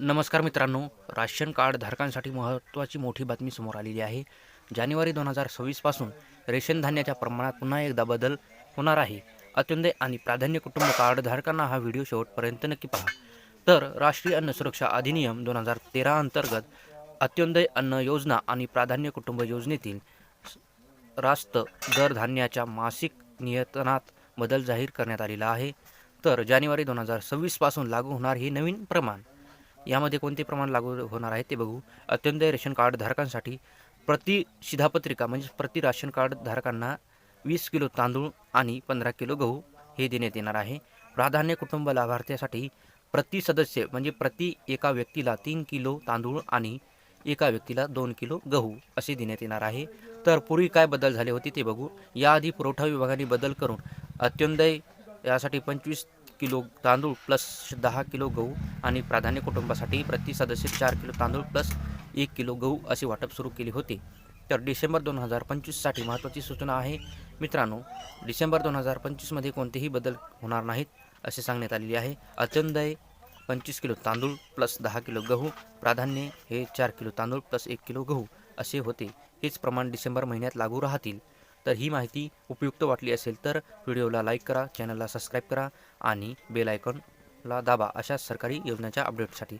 नमस्कार मित्रांनो. Ration card धारकांसाठी महत्त्वाची मोठी बातमी समोर आलेली आहे. जानेवारी दोन हजार सव्वीसपासून रेशन धान्याच्या प्रमाणात पुन्हा एकदा बदल होणार आहे. अत्युंदय आणि प्राधान्य कुटुंब कार्ड धारकांना हा व्हिडिओ शेवटपर्यंत नक्की पहा. तर राष्ट्रीय अन्न सुरक्षा अधिनियम दोन हजार तेरा अंतर्गत अत्युंदय अन्न योजना आणि प्राधान्य कुटुंब योजनेतील रास्त दर धान्याच्या मासिक नियतनात बदल जाहीर करण्यात आलेला आहे. तर जानेवारी दोन हजार सव्वीसपासून लागू होणार हे नवीन प्रमाण. यामध्ये कोणते प्रमाण लागू होणार आहे ते बघू. अत्यंत रेशन कार्ड धारकांसाठी प्रति शिधापत्रिका म्हणजे प्रति राशन कार्ड धारकांना वीस किलो तांदूळ आणि पंधरा किलो गहू हे देण्यात येणार आहे. प्राधान्य कुटुंब लाभार्थ्यासाठी प्रति सदस्य म्हणजे प्रति एका व्यक्तीला तीन किलो तांदूळ आणि एका व्यक्तीला दोन किलो गहू असे देण्यात येणार आहे. तर पूर्वी काय बदल झाले होते ते बघू. याआधी पुरवठा विभागाने बदल करून अत्युंदय यासाठी पंचवीस किलो तांदूळ प्लस दहा किलो गहू आणि प्राधान्य कुटुंबासाठी प्रति सदस्य चार किलो तांदूळ प्लस एक किलो गहू असे वाटप सुरू केले होते. तर डिसेंबर दोन हजार पंचवीससाठी महत्त्वाची सूचना आहे. मित्रांनो डिसेंबर दोन हजार पंचवीसमध्ये कोणतेही बदल होणार नाहीत असे सांगण्यात आलेले आहे. अचंदय पंचवीस किलो तांदूळ प्लस दहा किलो गहू प्राधान्य हे चार किलो तांदूळ प्लस एक किलो गहू असे होते. हेच प्रमाण डिसेंबर महिन्यात लागू राहतील. तर ही माहिती उपयुक्त वाटली असेल तर व्हिडिओला लाईक करा चॅनलला सबस्क्राईब करा आणि बेलायकॉनला दाबा अशा सरकारी योजनांच्या अपडेटसाठी.